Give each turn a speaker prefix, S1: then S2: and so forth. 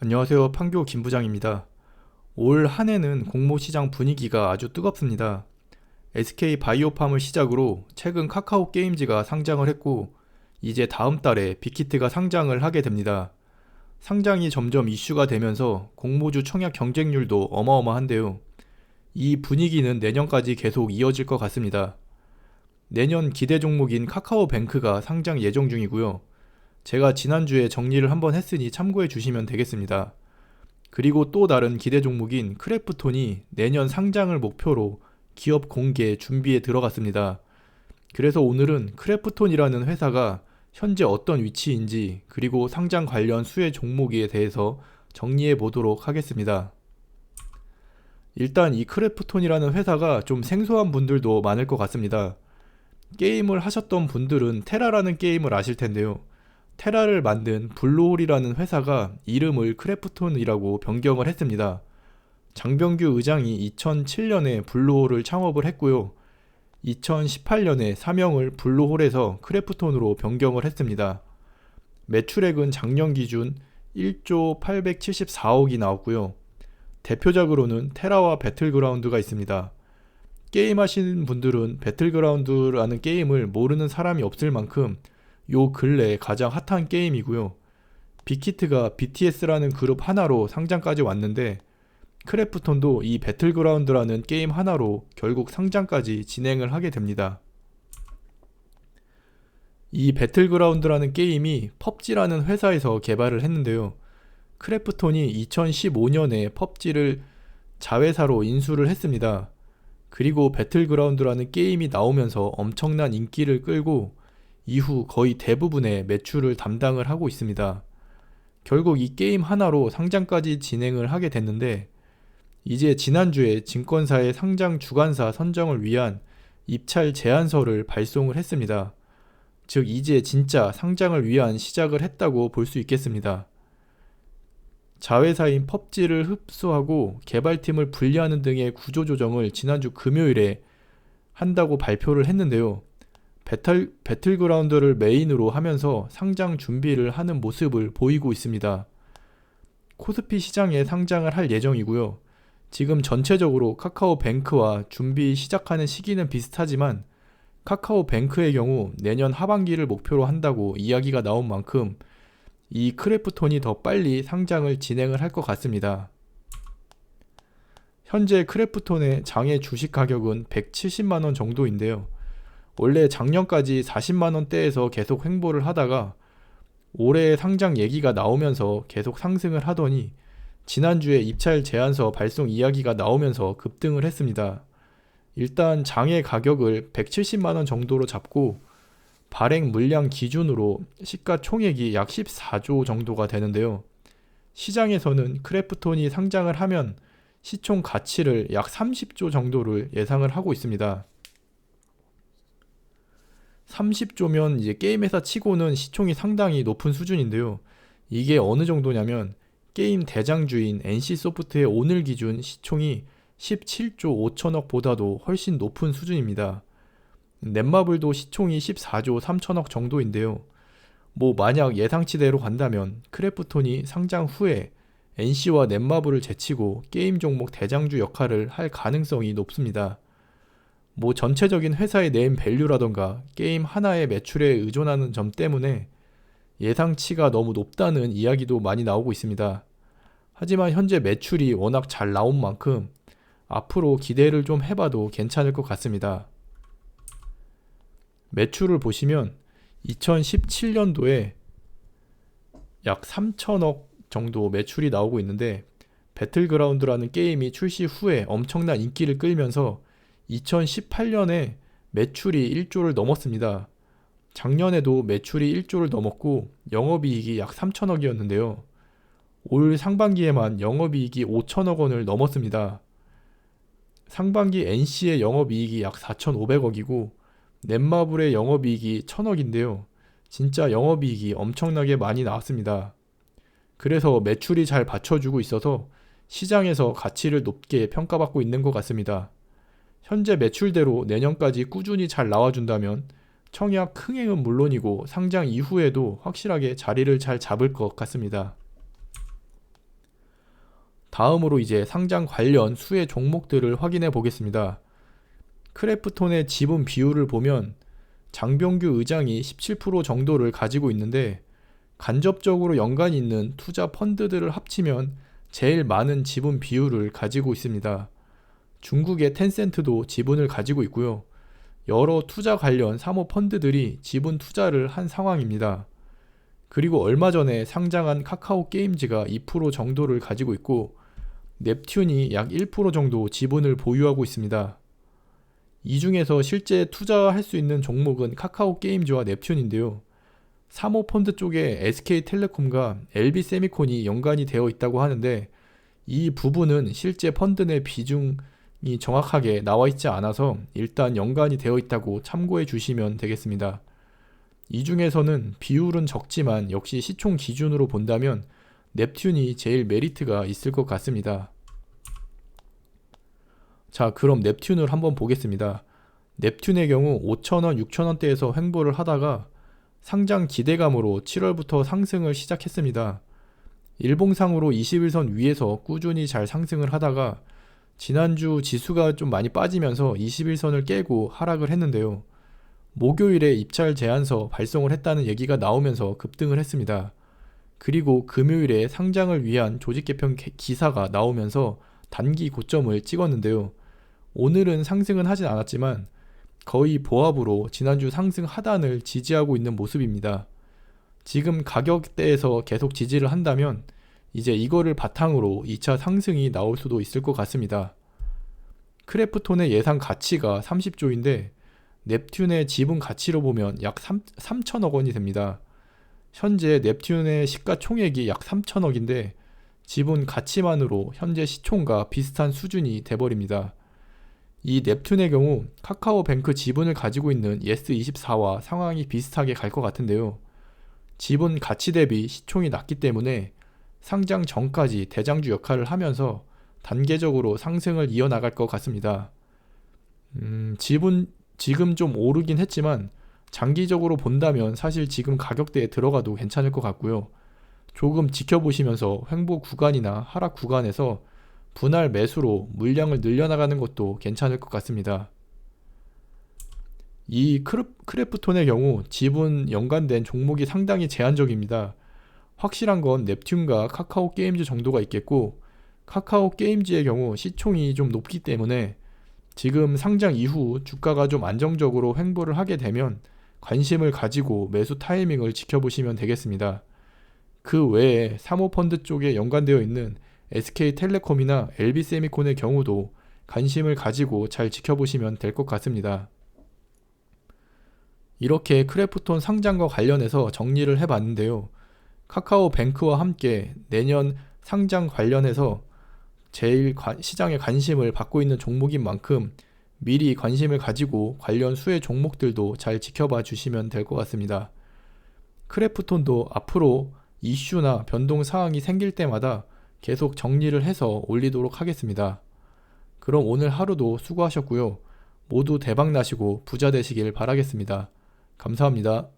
S1: 안녕하세요. 판교 김 부장입니다. 올 한 해는 공모 시장 분위기가 아주 뜨겁습니다. SK 바이오팜을 시작으로 최근 카카오 게임즈가 상장을 했고 이제 다음 달에 빅히트가 상장을 하게 됩니다. 상장이 점점 이슈가 되면서 공모주 청약 경쟁률도 어마어마한데요. 이 분위기는 내년까지 계속 이어질 것 같습니다. 내년 기대 종목인 카카오뱅크가 상장 예정 중이고요. 제가 지난주에 정리를 한번 했으니 참고해 주시면 되겠습니다. 그리고 또 다른 기대 종목인 크래프톤이 내년 상장을 목표로 기업 공개 준비에 들어갔습니다. 그래서 오늘은 크래프톤이라는 회사가 현재 어떤 위치인지 그리고 상장 관련 수혜 종목에 대해서 정리해 보도록 하겠습니다. 일단 이 크래프톤이라는 회사가 좀 생소한 분들도 많을 것 같습니다. 게임을 하셨던 분들은 테라라는 게임을 아실 텐데요. 테라를 만든 블루홀이라는 회사가 이름을 크래프톤이라고 변경을 했습니다. 장병규 의장이 2007년에 블루홀을 창업을 했고요. 2018년에 사명을 블루홀에서 크래프톤으로 변경을 했습니다. 매출액은 작년 기준 1조 874억이 나왔고요. 대표작으로는 테라와 배틀그라운드가 있습니다. 게임 하시는 분들은 배틀그라운드라는 게임을 모르는 사람이 없을 만큼 요 근래 가장 핫한 게임이고요. 빅히트가 BTS라는 그룹 하나로 상장까지 왔는데 크래프톤도 이 배틀그라운드라는 게임 하나로 결국 상장까지 진행을 하게 됩니다. 이 배틀그라운드라는 게임이 펍지라는 회사에서 개발을 했는데요. 크래프톤이 2015년에 펍지를 자회사로 인수를 했습니다. 그리고 배틀그라운드라는 게임이 나오면서 엄청난 인기를 끌고 이후 거의 대부분의 매출을 담당을 하고 있습니다. 결국 이 게임 하나로 상장까지 진행을 하게 됐는데 이제 지난주에 증권사의 상장 주관사 선정을 위한 입찰 제안서를 발송을 했습니다. 즉 이제 진짜 상장을 위한 시작을 했다고 볼 수 있겠습니다. 자회사인 펍지를 흡수하고 개발팀을 분리하는 등의 구조조정을 지난주 금요일에 한다고 발표를 했는데요. 배틀, 배틀그라운드를 메인으로 하면서 상장 준비를 하는 모습을 보이고 있습니다. 코스피 시장에 상장을 할 예정이고요. 지금 전체적으로 카카오뱅크와 준비 시작하는 시기는 비슷하지만 카카오뱅크의 경우 내년 하반기를 목표로 한다고 이야기가 나온 만큼 이 크래프톤이 더 빨리 상장을 진행을 할 것 같습니다. 현재 크래프톤의 장외 주식 가격은 170만원 정도인데요. 원래 작년까지 40만 원대에서 계속 횡보를 하다가 올해 상장 얘기가 나오면서 계속 상승을 하더니 지난주에 입찰 제안서 발송 이야기가 나오면서 급등을 했습니다. 일단 장의 가격을 170만 원 정도로 잡고 발행 물량 기준으로 시가 총액이 약 14조 정도가 되는데요. 시장에서는 크래프톤이 상장을 하면 시총 가치를 약 30조 정도를 예상을 하고 있습니다. 30조면 이제 게임 회사 치고는 시총이 상당히 높은 수준인데요. 이게 어느 정도냐면 게임 대장주인 NC소프트의 오늘 기준 시총이 17조 5천억보다도 훨씬 높은 수준입니다. 넷마블도 시총이 14조 3천억 정도인데요. 뭐 만약 예상치대로 간다면 크래프톤이 상장 후에 NC와 넷마블을 제치고 게임 종목 대장주 역할을 할 가능성이 높습니다. 뭐 전체적인 회사의 네임 밸류라던가 게임 하나의 매출에 의존하는 점 때문에 예상치가 너무 높다는 이야기도 많이 나오고 있습니다. 하지만 현재 매출이 워낙 잘 나온 만큼 앞으로 기대를 좀 해봐도 괜찮을 것 같습니다. 매출을 보시면 2017년도에 약 3천억 정도 매출이 나오고 있는데 배틀그라운드라는 게임이 출시 후에 엄청난 인기를 끌면서 2018년에 매출이 1조를 넘었습니다. 작년에도 매출이 1조를 넘었고 영업이익이 약 3천억이었는데요. 올 상반기에만 영업이익이 5천억 원을 넘었습니다. 상반기 NC의 영업이익이 약 4,500억이고 넷마블의 영업이익이 1,000억인데요. 진짜 영업이익이 엄청나게 많이 나왔습니다. 그래서 매출이 잘 받쳐주고 있어서 시장에서 가치를 높게 평가받고 있는 것 같습니다. 현재 매출대로 내년까지 꾸준히 잘 나와준다면 청약 흥행은 물론이고 상장 이후에도 확실하게 자리를 잘 잡을 것 같습니다. 다음으로 이제 상장 관련 수혜 종목들을 확인해 보겠습니다. 크래프톤의 지분 비율을 보면 장병규 의장이 17% 정도를 가지고 있는데 간접적으로 연관이 있는 투자 펀드들을 합치면 제일 많은 지분 비율을 가지고 있습니다. 중국의 텐센트도 지분을 가지고 있고요. 여러 투자 관련 사모 펀드들이 지분 투자를 한 상황입니다. 그리고 얼마 전에 상장한 카카오 게임즈가 2% 정도를 가지고 있고 넵튠이 약 1% 정도 지분을 보유하고 있습니다. 이 중에서 실제 투자할 수 있는 종목은 카카오 게임즈와 넵튠인데요. 사모 펀드 쪽에 SK텔레콤과 LB세미콘이 연관이 되어 있다고 하는데 이 부분은 실제 펀드 내 비중 이 정확하게 나와 있지 않아서 일단 연관이 되어 있다고 참고해 주시면 되겠습니다. 이 중에서는 비율은 적지만 역시 시총 기준으로 본다면 넵튠이 제일 메리트가 있을 것 같습니다. 자, 그럼 넵튠을 한번 보겠습니다. 넵튠의 경우 5,000원, 6,000원대에서 횡보를 하다가 상장 기대감으로 7월부터 상승을 시작했습니다. 일봉상으로 21선 위에서 꾸준히 잘 상승을 하다가 지난주 지수가 좀 많이 빠지면서 21선을 깨고 하락을 했는데요. 목요일에 입찰 제안서 발송을 했다는 얘기가 나오면서 급등을 했습니다. 그리고 금요일에 상장을 위한 조직 개편 기사가 나오면서 단기 고점을 찍었는데요. 오늘은 상승은 하진 않았지만 거의 보합으로 지난주 상승 하단을 지지하고 있는 모습입니다. 지금 가격대에서 계속 지지를 한다면 이제 이거를 바탕으로 2차 상승이 나올 수도 있을 것 같습니다. 크래프톤의 예상 가치가 30조인데 넵튠의 지분 가치로 보면 약 3, 3천억 원이 됩니다. 현재 넵튠의 시가총액이 약 3천억인데 지분 가치만으로 현재 시총과 비슷한 수준이 돼버립니다. 이 넵튠의 경우 카카오뱅크 지분을 가지고 있는 예스24와 상황이 비슷하게 갈 것 같은데요. 지분 가치 대비 시총이 낮기 때문에 상장 전까지 대장주 역할을 하면서 단계적으로 상승을 이어나갈 것 같습니다. 음, 지분 지금 좀 오르긴 했지만 장기적으로 본다면 사실 지금 가격대에 들어가도 괜찮을 것 같고요. 조금 지켜보시면서 횡보 구간이나 하락 구간에서 분할 매수로 물량을 늘려나가는 것도 괜찮을 것 같습니다. 이 크래프톤의 경우 지분 연관된 종목이 상당히 제한적입니다. 확실한 건 넵튠과 카카오 게임즈 정도가 있겠고 카카오 게임즈의 경우 시총이 좀 높기 때문에 지금 상장 이후 주가가 좀 안정적으로 횡보를 하게 되면 관심을 가지고 매수 타이밍을 지켜보시면 되겠습니다. 그 외에 사모펀드 쪽에 연관되어 있는 SK텔레콤이나 LB세미콘의 경우도 관심을 가지고 잘 지켜보시면 될 것 같습니다. 이렇게 크래프톤 상장과 관련해서 정리를 해봤는데요. 카카오 뱅크와 함께 내년 상장 관련해서 제일 시장에 관심을 받고 있는 종목인 만큼 미리 관심을 가지고 관련 수혜 종목들도 잘 지켜봐 주시면 될 것 같습니다. 크래프톤도 앞으로 이슈나 변동 사항이 생길 때마다 계속 정리를 해서 올리도록 하겠습니다. 그럼 오늘 하루도 수고하셨고요. 모두 대박 나시고 부자 되시길 바라겠습니다. 감사합니다.